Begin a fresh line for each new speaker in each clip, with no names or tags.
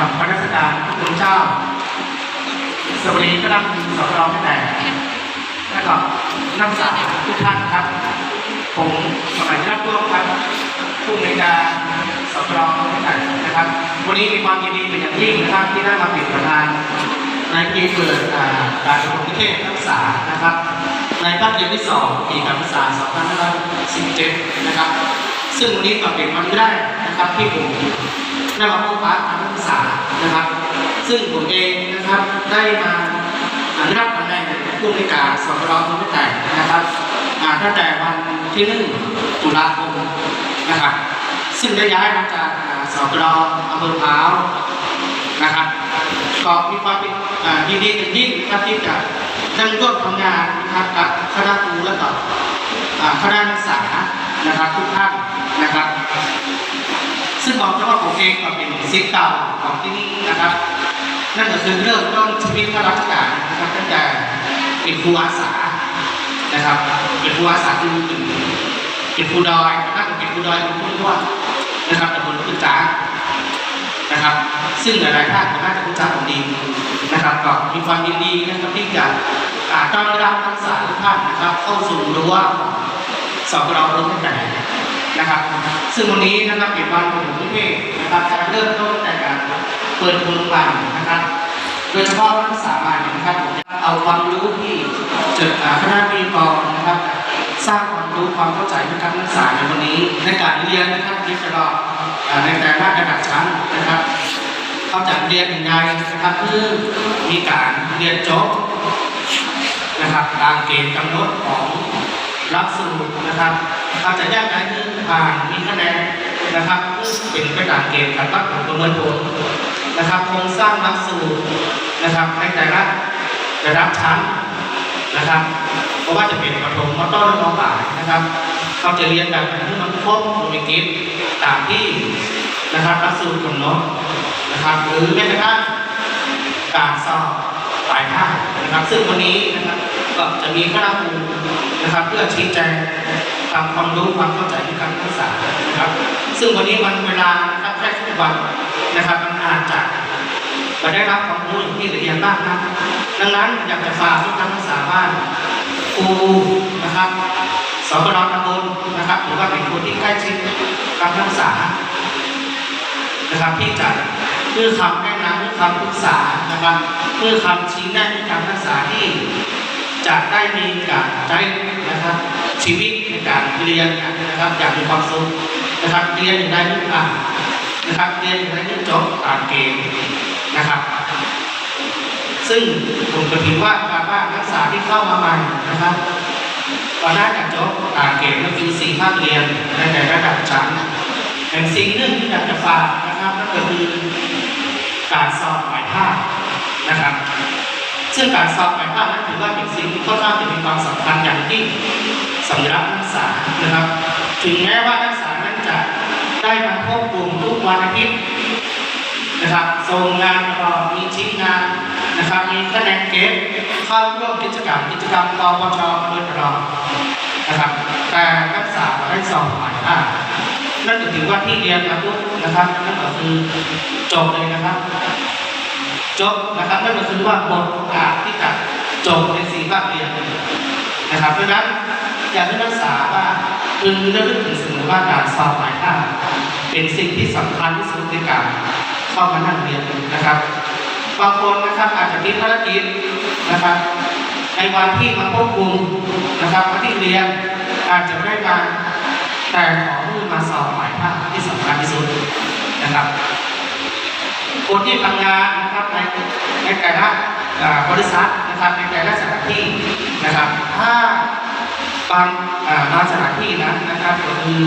ก็สวัสดีคณะสอบรองแต่และก็นักศึกษาทุกท่านครับ ผมสมัยนักร่วมครับผู้ในการสอบรองแต่นะครับ วันนี้มีความยินดีเป็นอย่างยิ่งนะครับที่ได้มาเป็นประธานในปีเปิดการประมนิเทศนักศึกษานะครับ ในภาคเรียนที่สองปีการศึกษา2517 นะครับ ซึ่งวันนี้ก็เป็นวันแรกนะครับที่ผม ได้มาพบปะนักศึกษานะครับ ซึ่งผมเองนะครับได้มาอ่าได้รับตำแหน่งผู้ในวยการสอบรองผู้แต่นะครับอ่าตั้งแต่วันที่หนึ่งตุลาคมนะครับ ซึ่งได้ย้ายมาจากสอบรองอำเภอพร้าวนะครับก็มีความเป็นอ่ายินดีเป็นยิ่งนะครับที่จะนั่งร่วมทำงานนะครับกับคณะครูและก็อ่าคณะนักศึกษานะครับทุกท่านนะครับ ซึ่งบอกเลยว่าผมเองก็เป็นศิษย์เก่าของที่นี่นะครับ นั่นก็คือเริ่มต้นชีวิตข้าราชการนะครับตั้งแต่เป็นครูอาสานะครับเป็นครูอาสาคือเป็นครูดอยนะครับเป็นครูดอยเป็นครูทั่วนะครับตำบลพุทธานะครับ ซึ่งหลายๆท่านก็น่าจะรู้จักผมดีนะครับก็มีความยินดีนะครับที่จะต้อนรับนักศึกษาทุกท่านนะครับ เข้าสู่รั้วสอบเราเริ่มตั้งแต่ นะครับ ซึ่งวันนี้นะครับเป็นวันของประเทศนะครับจะเริ่มต้นแต่การเปิดทุนใหม่นะครับ โดยเฉพาะนักศึกษาใหม่นะครับผมจะเอาความรู้ที่จออ่าคณะวิทยากรนะครับ สร้างความรู้ความเข้าใจให้กับนักศึกษาในวันนี้ ในการเรียนนะครับที่จะรอในแต่ละระดับชั้นนะครับเขาจะเรียนยังไงนะครับเพื่อมีการเรียนจบนะครับตามเกณฑ์กำหนดของหลักสูตรนะครับ เขาจะแยกย้ายคือผ่านมีคะแนนนะครับเป็นไปตามเกณฑ์การวัดผลประเมินผลนะครับโครงสร้างหลักสูตรนะครับในแต่ละระดับชั้นนะครับเพราะว่าจะเป็นประถมมต้นและมปลายนะครับเขาจะเรียนแบบที่มันครบโดยกิฟตามที่นะครับหลักสูตรกำหนดนะครับ หรือแม้กระทั่งการสอบปลายภาคนะครับ ซึ่งวันนี้นะครับก็จะมีคณะครูนะครับ เพื่อชี้แจง ทำความรู้ความเข้าใจในการศึกษานะครับ ซึ่งวันนี้มันเวลานะครับแค่ทุกวันนะครับมันอาจจะไม่ได้รับความรู้อย่างที่ละเอียดมากนะดังนั้นอยากจะฝากทุกท่านนักศึกษาบ้านครูนะครับสปรตำบลนะครับหรือว่าเป็นคนที่ใกล้ชิดกับนักศึกษานะครับที่จะเพื่อคำแนะนำเพื่อคำปรึกษานะครับเพื่อคำชี้แนะในการรักษาที่ จะได้มีการใช้นะครับชีวิตในการเรียนนะครับอย่างมีความสุขนะครับเรียนอย่างไรทุกอ่านนะครับเรียนอย่างไรทุกจบตามเกณฑ์นะครับ ซึ่งผมก็ถือว่าการว่านักศึกษาที่เข้ามาใหม่นะครับก็น่าจะจบตามเกณฑ์ก็คือสี่ภาคเรียนในแต่ระดับชั้นแห่สิ่งหนึ่งที่อยากจะฝากนะครับนั่นก็คือการสอบหมายภาคนะครับ ซึ่งการสอบหมายภาคนั้นถือว่าเป็นสิ่งที่ค่อนข้างจะมีความสำคัญอย่างยิ่งสำหรับนักศึกษานะครับ ถึงแม้ว่านักศึกษานั้นจะได้มาพบกลุ่มทุกวันอาทิตย์นะครับส่งงานรอมีชิ้นงานนะครับมีคะแนนเก็บเข้าร่วมกิจกรรมกิจกรรมกปชโดยตลอดนะครับแต่นักศึกษาได้สอบหมายภาคนั่นก็ถือว่าที่เรียนมาปุ๊บนะครับนั่นก็คือจบเลยนะครับ จบนะครับนั่นก็คือว่าหมดโอาที่จะจบในสี่ภาคเรียนนะครับเพราะนั้นอยากให้นักศึกษาว่าพึงระลึกถึงเสมอว่าการสอบหมายภาคเป็นสิ่งที่สำคัญที่สุดในการเข้ามานั่งเรียนนะครับบางคนนะครับอาจจะมีภารกิจนะครับ ในวันที่มาควบคุมนะครับวันที่เรียนอาจจะไม่ได้มาแต่ขอมือมาสอบหมายภาคที่สำคัญที่สุดนะครับ คนที่ทำงานนะครับในในแต่ละบริษัทนะครับในแต่ละสถานที่นะครับ ถ้าบางอาบางสถานที่นั้นะครับก็คือ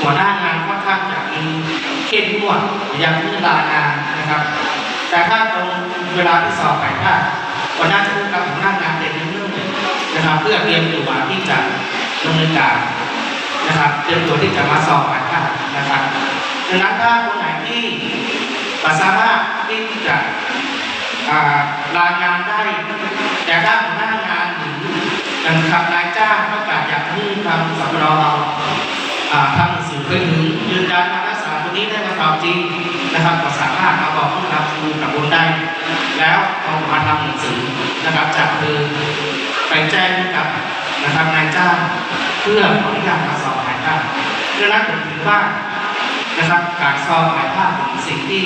หัวหน้างานค่อนข้างจะมีเข้มงวดอย่างเวลางานนะครับ แต่ถ้าตรงเวลาที่สอบหมายภาหัวหน้าจะพูดกับหัวหน้างานเด็กเรื่องๆนะครับ เพื่อเตรียมตัวที่จะดำเนินการนะครับ เตรียมตัวที่จะมาสอบไปากคำนะครับดังนั้นถ้าคนไหนที่ ไม่สามารถที่จะอ่าลางานได้ แต่ถ้าหัวหน้างานหรือนะครับนายจ้างต้องการอยากให้ทางสำรองเราอ่าทำหนังสือไปถึงยืนยันมารักษาคนนี้ได้มาสอบจริงนะครับก็สามารถมาบอกผู้รับครูกับบุญได้ แล้วเอามาทำหนังสือนะครับจากคือไปแจ้งกับนะครับนายจ้างเพื่อขออนุญาตมาสอบหายภาคดังนั้นผมถือว่า นะครับการสอบหมายภาคเป็นสิ่งที่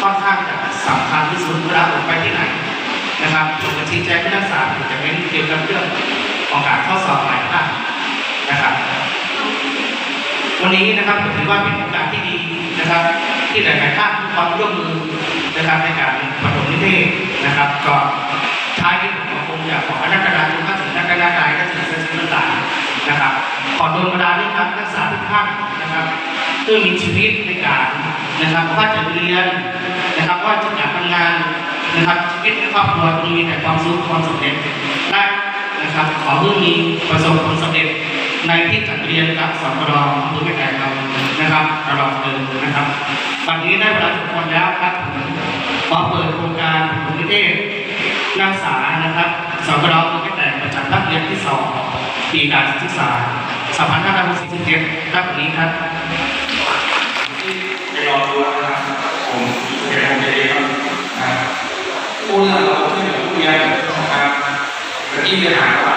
ค่อนข้างจะสำคัญที่สุดเวลาผมไปที่ไหนนะครับผมจะชี้แจงให้นักศึกษาผมจะเป็นเกี่ยวกับเรื่องของการข้อสอบหมายภาคนะครับ วันนี้นะครับผมถือว่าเป็นโอกาสที่ดีนะครับ ที่หลายๆท่านให้ความร่วมมือนะครับในการปฐมนิเทศนะครับ ก็ท้ายที่ผมคงอยากขอนักการทุกท่านนักการกายและถึงเส้นต่างๆนะครับขอโดนบันดาลด้ครับนักศึกษาทุกท่านนะครับ เพื่อมีชีวิตในการนะครับว่าจะเรียนนะครับว่าจะอยากทำงานนะครับชีวิตในครอบครัวมีแต่ความสุขความสำเร็จและนะครับขอให้มีประสบผลสำเร็จในที่จัดเรียนกับสปรอำเภอแม่แก่เรานะครับตลอดเดินนะครับวันนี้ได้เวลาสมควรแล้วครับผมขอเปิดโครงการผลนิเทศนักศึกษานะครับสปรอำเภอแม่แก่ประจำภาคเรียนที่สองปีการศึกษา2567ครับวันนี้ครับ
รอดูนะครับผมเดี๋ยวผมจะเรียนครับผู้เรื่องเราช่วยเหลือผู้เรียนนะครับเมื่อกี้จะถามว่า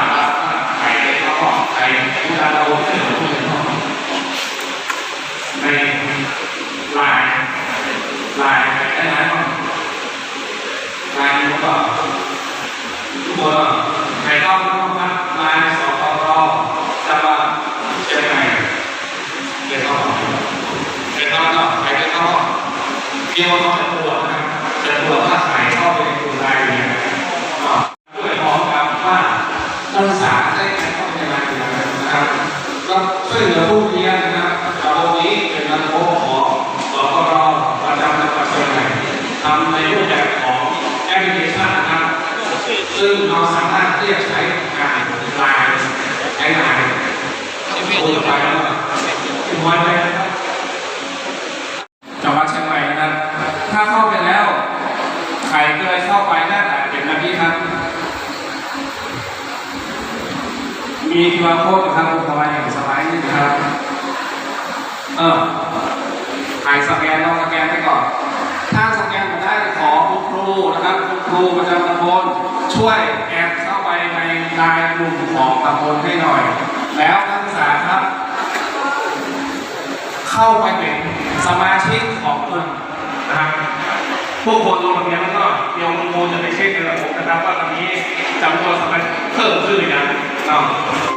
ใครเขาบอกใครผู้เราเราช่วยเหลือผู้เรียนในลน์ไลน์ได้ไหมบ้างลน์มันก็ทุกคนใครเข้าเข้าพักลน์สอบรอจะมาเจอใครเรียนเข้าเป็นต้นก็ไปก็ต้อง เรียกว่าต้องจะตรวจนะครับจะตรวจถ้าใครเข้าไปในกลุ่มรายเนี่ยด้วยพร้อมกับว่านักศึกษาได้เข้าไปในรายเรียนนะครับก็ช่วยเหลือผู้เรียนนะครับเราวันนี้เป็นระบบของสกรประจำจังหวัดเชียงใหม่ทำในรูปแบบของแอปพลิเคชันนะครับซึ่งเราสามารถเรียกใช้การไลน์ใช้ไลน์โอนไปแล้วก็ที่วันไปนะครับ จังหวัดเชียงใหม่นะครับ ถ้าเข้าไปแล้ว ใครเคยเข้าไปหน้าไหนเป็นแบบนี้ครับ มีคิวอาร์โค้ดอยู่ครับประมาณอย่งสไลด์นะครับ เออใครสแกนลองสแกนไปก่อน ถ้าสแกนไม่ได้ขอคุณครูนะครับคุณครูประจำตำบลช่วยแอดเข้าไปในรายกลุ่มของตำบลให้หน่อย แล้วนักศึกษาครับ เข้าไปเป็นสมาชิกของกลุ่มนะครับผู้คนลงทะเบียนแล้วก็เดี๋ยวคุณครูจะไปเช็คในระบบนะครับว่าตอนนี้จำนวนสมาชิกเพิ่มขึ้นหรือยัง now.